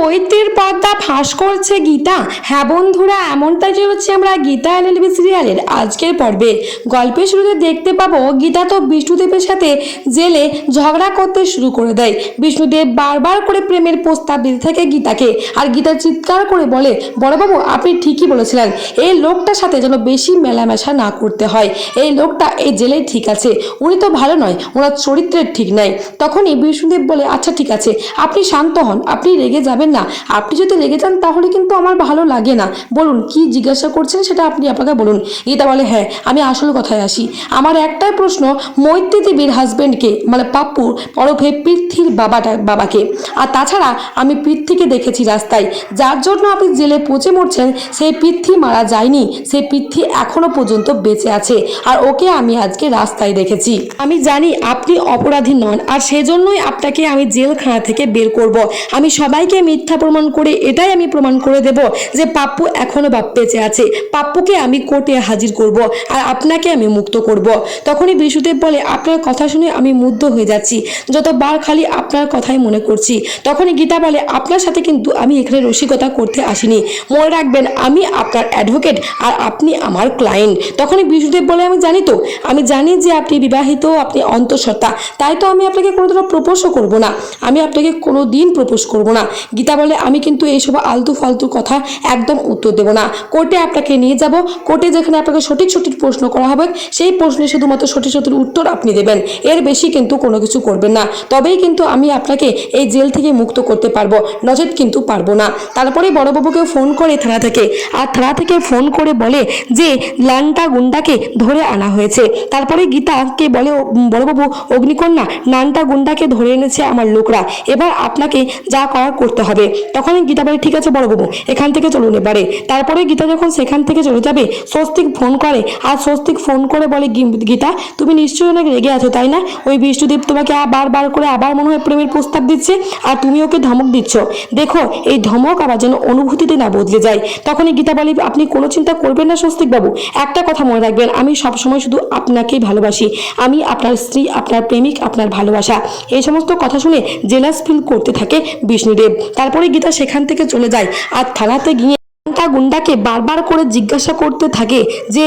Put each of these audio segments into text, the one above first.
মৈত্রীর পর্দা ফাঁস করছে গীতা। হ্যাঁ বন্ধুরা এমনটাই হচ্ছে আমরা গীতা এল এলএলবি সিরিয়ালের আজকের পর্বে। গল্পের শুরুতে দেখতে পাবো, গীতা তো বিষ্ণুদেবের সাথে জেলে ঝগড়া করতে শুরু করে দেয়। বিষ্ণুদেব বারবার করে প্রেমের প্রস্তাব দিতে থাকে গীতাকে। আর গীতা চিৎকার করে বলে, বড়বাবু, আপনি ঠিকই বলেছিলেন, এই লোকটার সাথে যেন বেশি মেলামেশা না করতে হয়। এই লোকটা এই জেলে ঠিক আছে। উনি তো ভালো নয়, ওনার চরিত্রের ঠিক নাই। তখনই বিষ্ণুদেব বলে আচ্ছা ঠিক আছে, আপনি শান্ত হন, আপনি রেগে যাবেন না। আপনি যদি লেগে যান, তাহলে কিন্তু আমার ভালো লাগে না। বলুন, কি জিজ্ঞাসা করছেন সেটা আপনি আপনাকে বলুন। গীতা বলে হ্যাঁ আমি আসল কথায় আসি। আমার একটাই প্রশ্ন, মৈত্রী দেবীর হাজবেন্ডকে মানে পাপ্পু, ওরফে পৃথ্বীর বাবাটা, বাবাকে। আর তাছাড়া আমি পৃথ্বীকে দেখেছি রাস্তায়। যার জন্য আপনি জেলে পচে মরছেন সেই পৃথ্বী মারা যায়নি। সেই পৃথ্বী এখনও পর্যন্ত বেঁচে আছে। আর ওকে আমি আজকে রাস্তায় দেখেছি। আমি জানি আপনি অপরাধী নন, আর সেজন্যই আপনাকে আমি জেলখানা থেকে বের করব। আমি সবাইকে মিথ্যা প্রমাণ করে এটাই আমি প্রমাণ করে দেব যে পাপ্পু এখনও বাপ বেঁচে আছে। পাপ্পুকে আমি কোর্টে হাজির করব আর আপনাকে আমি মুক্ত করব। তখনই বিশুদেব বলে, আপনার কথা শুনে আমি মুগ্ধ হয়ে যাচ্ছি। যতবার খালি আপনার কথাই মনে করছি, তখনই গীতা বলে, আপনার সাথে কিন্তু আমি এখানে রসিকতা করতে আসিনি। মনে রাখবেন, আমি আপনার অ্যাডভোকেট আর আপনি আমার ক্লায়েন্ট। তখনই বিশুদেব বলে, আমি জানি তো, আমি জানি যে আপনি বিবাহিত, আপনি অন্তঃসত্ত্বা। তাই তো আমি আপনাকে কোনোদিনও প্রপোজও করব না। আমি আপনাকে কোনো দিন প্রপোজ করব না। গীতা বলে, আমি কিন্তু এইসব আলতু ফালতু কথা একদম উত্তর দেব না। কোর্টে আপনাকে নিয়ে যাব। কোর্টে যেখানে আপনাকে সঠিক সঠিক প্রশ্ন করা হবে, সেই প্রশ্নে শুধুমাত্র সঠিক সঠিক উত্তর আপনি দেবেন। এর বেশি কিন্তু কোনো কিছু করবেন না। তবেই কিন্তু আমি আপনাকে এই জেল থেকে মুক্ত করতে পারব। নচেত কিন্তু পারব না। তারপরে বড়বাবুকে ফোন করে থানা থেকে। আর থানা থেকে ফোন করে বলে যে, লান্টা গুন্ডাকে ধরে আনা হয়েছে। তারপরে গীতাকে বলে বড়বাবু, অগ্নিকন্যা, নানটা গুন্ডাকে ধরে এনেছে আমার লোকরা। এবার আপনাকে যা করার করতে হবে। তখন গীতা বলে, ঠিক আছে বড়বাবু, এখান থেকে চলুন এবারে। তারপরে গীতা যখন সেখান থেকে চলে যাবে, স্বস্তিক ফোন করে। আর স্বস্তিক ফোন করে বলে, "গি- গীতা, তুমি নিশ্চয়ই অনেক রেগে আছো, তাই না? ওই বিষ্ণুদেব তোমাকে আবার বার করে আবার মনে হয় প্রেমের প্রস্তাব দিচ্ছে, আর তুমি ওকে ধমক দিচ্ছ। দেখো, এই ধমক আবার যেন অনুভূতিতে না বদলে যায়। তখনই গীতা বলে, আপনি কোনো চিন্তা করবেন না স্বস্তিক বাবু একটা কথা মনে রাখবেন, আমি সবসময় শুধু আপনাকেই ভালোবাসি। আমি আপনার স্ত্রী, আপনার প্রেমিক, আপনার ভালোবাসা। এই সমস্ত কথা শুনে জেলাস ফিল করতে থাকে বিষ্ণুদেব। তারপরে গীতা সেখান থেকে চলে যায় আর থানাতে গিয়ে নানটা গুন্ডাকে বারবার করে জিজ্ঞাসা করতে থাকে যে,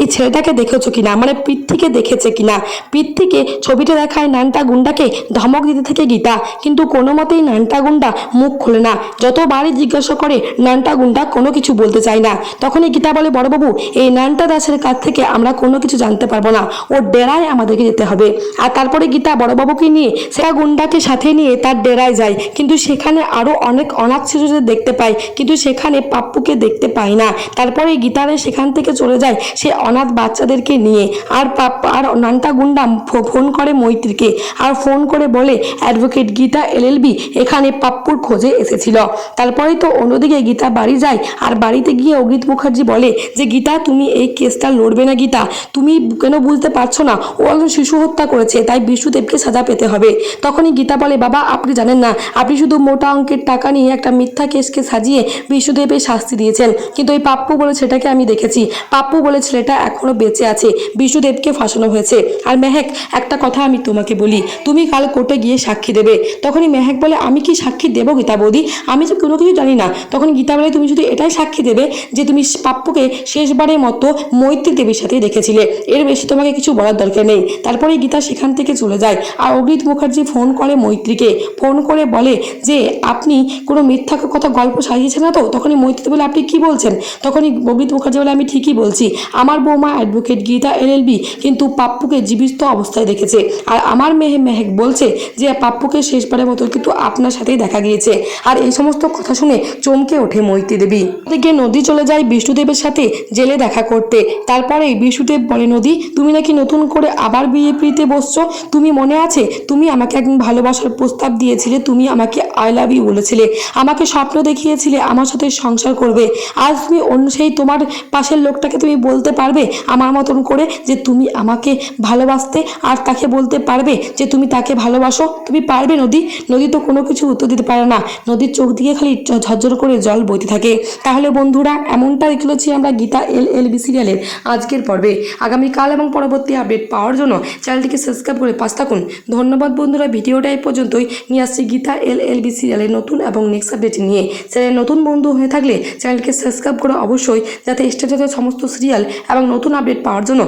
এই ছেলেটাকে দেখেছ কিনা? মানে পৃথ্বীকে দেখেছে কিনা? পৃথ্বীকে ছবিটা দেখায় নানটা গুন্ডাকে ধমক দিতে থাকে গীতা। কিন্তু কোনো মতেই নানটা গুন্ডা মুখ খোলে না। যতবারই জিজ্ঞাসা করে, নানটা গুন্ডা কোনো কিছু বলতে চায় না। তখনই গীতা বলে, বড়বাবু, এই নানটা দাসের কাছ থেকে আমরা কোনো কিছু জানতে পারব না। ওর ডেরায় আমাদেরকে যেতে হবে। আর তারপরে গীতা বড়বাবুকে নিয়ে সেটা গুন্ডাকে সাথে নিয়ে তার ডেরায় যায়। কিন্তু সেখানে আরও অনেক অনাথ শিশুদের দেখতে পায়। কিন্তু সেখানে পাপ্পুকে দেখতে পায় না। তারপরে গীতারে সেখান থেকে চলে যায় সে অনাথ বাচ্চাদেরকে নিয়ে। আর পাপ, আর নানটা গুন্ডা ফোন করে মৈত্রীকে। আর ফোন করে বলে, অ্যাডভোকেট গীতা এলএলবি এখানে পাপ্পুর খোঁজে এসেছিল। তারপরে তো অন্যদিকে গীতা বাড়ি যায়। আর বাড়িতে গিয়ে অগ্রিত মুখার্জি বলে যে, গীতা, তুমি এই কেসটা লড়বে না গীতা। তুমি কেন বুঝতে পারছ না? ও একজন শিশু হত্যা করেছে, তাই বিষ্ণুদেবকে সাজা পেতে হবে। তখনই গীতা বলে, বাবা, আপনি জানেন না। আপনি শুধু মোটা অঙ্কের টাকা নিয়ে একটা মিথ্যা কেসকে সাজিয়ে বিষ্ণুদেবের শাস্তি দিয়েছেন। কিন্তু ওই পাপ্পু বলে সেটাকে আমি দেখেছি। পাপ্পু বলে ছেলেটা এখনও বেঁচে আছে। বিষ্ণুদেবকে ফাঁসানো হয়েছে। আর মেহেক, একটা কথা আমি তোমাকে বলি। তুমি কাল কোর্টে গিয়ে সাক্ষী দেবে। তখনই মেহেক বলে, আমি কি সাক্ষী দেবো গীতা বৌদি? আমি তো কোনো কিছু জানি না। তখন গীতা বলে, তুমি শুধু এটাই সাক্ষী দেবে যে তুমি পাপ্পুকে শেষবারের মতো মৈত্রী দেবীর সাথে দেখেছিলে। এর বেশি তোমাকে কিছু বলার দরকার নেই। তারপরে গীতা সেখান থেকে চলে যায়। আর অগ্রিত মুখার্জি ফোন করে মৈত্রীকে। ফোন করে বলে যে, আপনি কোনো মিথ্যা কথা, গল্প সাজিয়েছেন না তো? তখনই মৈত্রী আপনি কি বলছেন? তখনই অগ্রিত মুখার্জি বলে, আমি ঠিকই বলছি। আমার বৌমা অ্যাডভোকেট গীতা এলএলবি কিন্তু পাপ্পুকে জীবিত অবস্থায় দেখেছে। আর আমার মেহে মেহেক বলছে যে, পাপ্পুকে শেষবারের মতো কিন্তু আপনার সাথেই দেখা গিয়েছে। আর এই সমস্ত কথা শুনে চমকে ওঠে মৈত্রী দেবী দিকে নদী চলে যায় বিষ্ণুদেবের সাথে জেলে দেখা করতে। তারপরে বিষ্ণুদেব বলে, নদী, তুমি নাকি নতুন করে আবার বিয়ে পিড়িতে বসছো? তুমি মনে আছে? তুমি আমাকে একদিন ভালোবাসার প্রস্তাব দিয়েছিলে, তুমি আমাকে আই লাভ ইউ বলেছিলে। আমাকে স্বপ্ন দেখিয়েছিলে, আমার সাথে সংসার করবে করবে আজ তুমি অন্য সেই তোমার পাশের লোকটাকে তুমি বলতে পারবে আমার মতন করে যে তুমি আমাকে ভালোবাসতে আর তাকে বলতে পারবে যে তুমি তাকে ভালোবাসো? তুমি পারবে, নদী। নদী তো কোনো কিছু উত্তর দিতে পারে না। নদীর চোখ দিয়ে খালি ঝরঝর করে জল বইতে থাকে। তাহলে বন্ধুরা, এমনটা দেখলেছি আমরা গীতা এল এল বি সিরিয়ালের আজকের পর্বে। আগামীকাল এবং পরবর্তী আপডেট পাওয়ার জন্য চ্যানেলটিকে সাবস্ক্রাইব করে পাশ থাকুন। ধন্যবাদ বন্ধুরা, ভিডিওটা এই পর্যন্তই। নিয়ে আসছি গীতা এল এল বি সিরিয়ালের নতুন এবং নেক্সট আপডেট নিয়ে। চ্যানেল নতুন বন্ধু হয়ে থাকলে চ্যানেলকে সাবস্ক্রাইব করে অবশ্যই যাতে স্টেটাসের সমস্ত সিরিয়াল এবং নতুন আপডেট পাওয়ার জন্য